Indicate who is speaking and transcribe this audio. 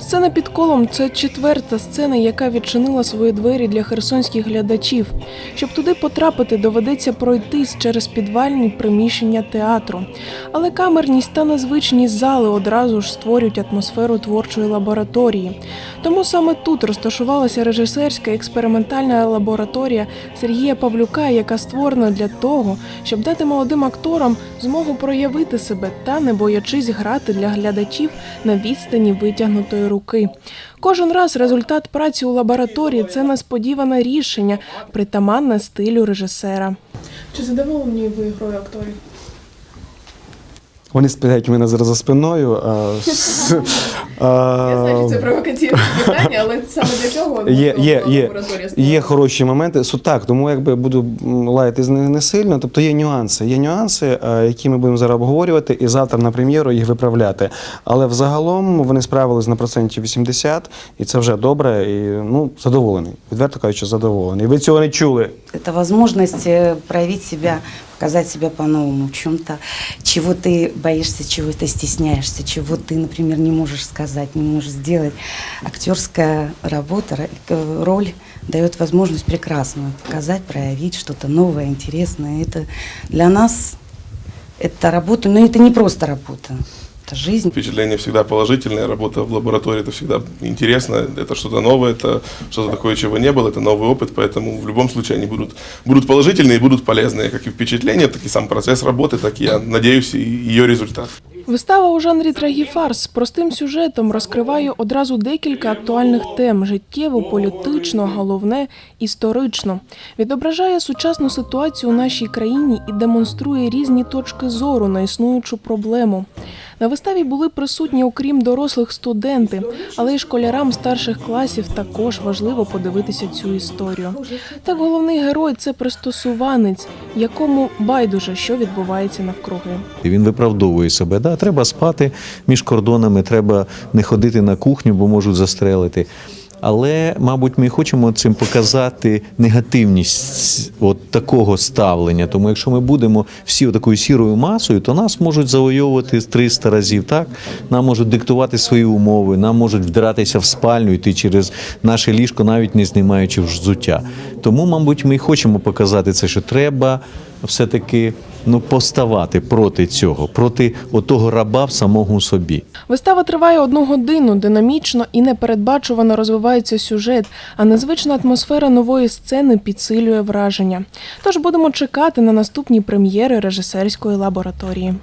Speaker 1: Сцена під колом це четверта сцена, яка відчинила свої двері для херсонських глядачів. Щоб туди потрапити, доведеться пройтись через підвальні приміщення театру. Але камерність та незвичність зали одразу ж створюють атмосферу творчої лабораторії. Тому саме тут розташувалася режисерська експериментальна лабораторія Сергія Павлюка, яка створена для того, щоб дати молодим акторам змогу проявити себе та, не боячись грати для глядачів на відстані витягнутої руки. Кожен раз результат праці у лабораторії це несподіване рішення, притаманне стилю режисера. Чи задоволені ви грою акторів?
Speaker 2: Вони сплять у мене зараз за спиною. А, с- а,
Speaker 1: провокаційне питання, але саме для цього
Speaker 2: Є, є, є, є хороші моменти. Су- Так, тому якби буду лаяти з не сильно. Тобто є нюанси. Є нюанси, е, які ми будемо зараз обговорювати, і завтра на прем'єру їх виправляти. Але взагалом вони справились на проценті 80, і це вже добре. І ну задоволений. Відверто кажучи, задоволений. Ви цього не чули.
Speaker 3: Это возможность э, проявить себя, показать себя по-новому в чем-то, чего ты боишься, чего ты стесняешься, чего ты, например, не можешь сказать, не можешь сделать. Актерская работа, ро- э, роль дает возможность прекрасную показать, проявить что-то новое, интересное. Это для нас это работа, но это не просто работа, это жизнь.
Speaker 4: Впечатление всегда положительное, работа в лаборатории это всегда интересно, это что-то новое, это что-то такое, чего не было, это новый опыт, поэтому в любом случае они будут, будут положительные и будут полезные, как и впечатления, так и сам процесс работы, так и, я надеюсь, и ее результат.
Speaker 1: Вистава у жанрі трагіфарс з простим сюжетом розкриває одразу декілька актуальних тем: життєво, політично, головне історично. Відображає сучасну ситуацію у нашій країні і демонструє різні точки зору на існуючу проблему. На виставі були присутні, окрім дорослих, студенти, але й школярам старших класів також важливо подивитися цю історію. Так, головний герой це пристосуванець, якому байдуже, що відбувається навкруги.
Speaker 5: Він виправдовує себе. Да, треба спати між кордонами, треба не ходити на кухню, бо можуть застрелити. Але, мабуть, ми хочемо цим показати негативність от такого ставлення. Тому якщо ми будемо всі такою сірою масою, то нас можуть завойовувати 300 разів. Так нам можуть диктувати свої умови, нам можуть вдиратися в спальню, йти через наше ліжко, навіть не знімаючи взуття. Тому, мабуть, ми і хочемо показати це, що треба все-таки ну, поставати проти цього, проти отого раба в самому собі.
Speaker 1: Вистава триває одну годину, динамічно і непередбачувано розвивається сюжет, а незвична атмосфера нової сцени підсилює враження. Тож будемо чекати на наступні прем'єри режисерської лабораторії.